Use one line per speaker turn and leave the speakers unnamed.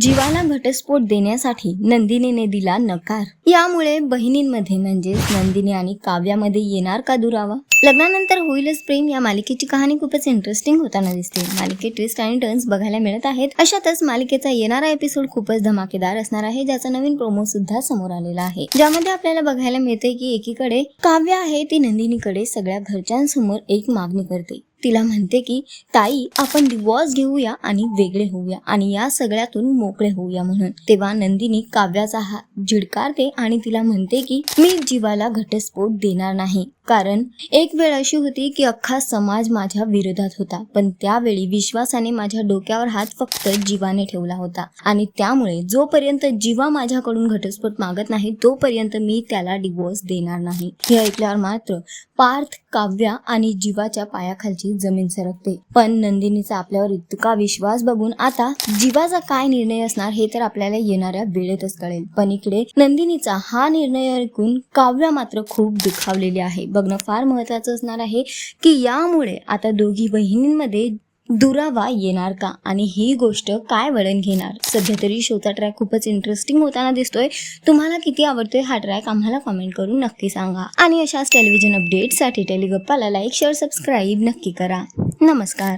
जीवाला घटस्फोट देण्यासाठी नंदिनीने दिला नकार. यामुळे बहिणींमध्ये म्हणजेच नंदिनी आणि काव्यामध्ये येणार का दुरावा? लग्नानंतर होईलच प्रेम या मालिकेची कहाणी खूपच इंटरेस्टिंग होताना दिसते. मालिकेत ट्विस्ट आणि टर्न्स बघायला मिळत आहेत. अशातच मालिकेचा येणारा एपिसोड खूपच धमाकेदार असणार आहे ज्याचा नवीन प्रोमो सुद्धा समोर आलेला आहे. ज्यामध्ये आपल्याला बघायला मिळते की एकीकडे काव्य आहे ती नंदिनीकडे सगळ्या घरच्यांसमोर एक मागणी करते. तिला म्हणते की ताई आपण डिवॉर्स घेऊया आणि वेगळे होऊया आणि या सगळ्यातून मोकळे होऊया म्हणून. तेव्हा नंदिनी काव्याचा हात झिडकारते आणि तिला म्हणते की मी जीवाला घटस्फोट देणार नाही. कारण एक वेळ अशी होती की अख्खा समाज माझ्या विरोधात होता. पण त्यावेळी विश्वासाने माझ्या डोक्यावर हात फक्त जीवाने ठेवला होता. आणि त्यामुळे जोपर्यंत जीवा माझ्याकडून घटस्फोट मागत नाही तोपर्यंत मी त्याला डिवोर्स देणार नाही. हे ऐकल्यावर मात्र पार्थ काव्या आणि जीवाच्या पायाखालची जमीन सरकते. पण नंदिनीचा आपल्यावर इतका विश्वास बघून आता जीवाचा काय निर्णय असणार हे तर आपल्याला येणाऱ्या वेळेतच कळेल. पण इकडे नंदिनीचा हा निर्णय ऐकून काव्या मात्र खूप दुखावलेली आहे. बघणं फार महत्वाचं असणार आहे की यामुळे आता दोघी बहिणींमध्ये दुरावा येणार का? आणि ही गोष्ट काय वळण घेणार? सध्या तरी शोचा ट्रॅक खूपच इंटरेस्टिंग होताना दिसतोय. तुम्हाला किती आवडतोय हा ट्रॅक आम्हाला कमेंट करून नक्की सांगा. आणि अशाच टेलिव्हिजन अपडेटसाठी टेलिगप्पाला लाईक शेअर सबस्क्राईब नक्की करा. नमस्कार.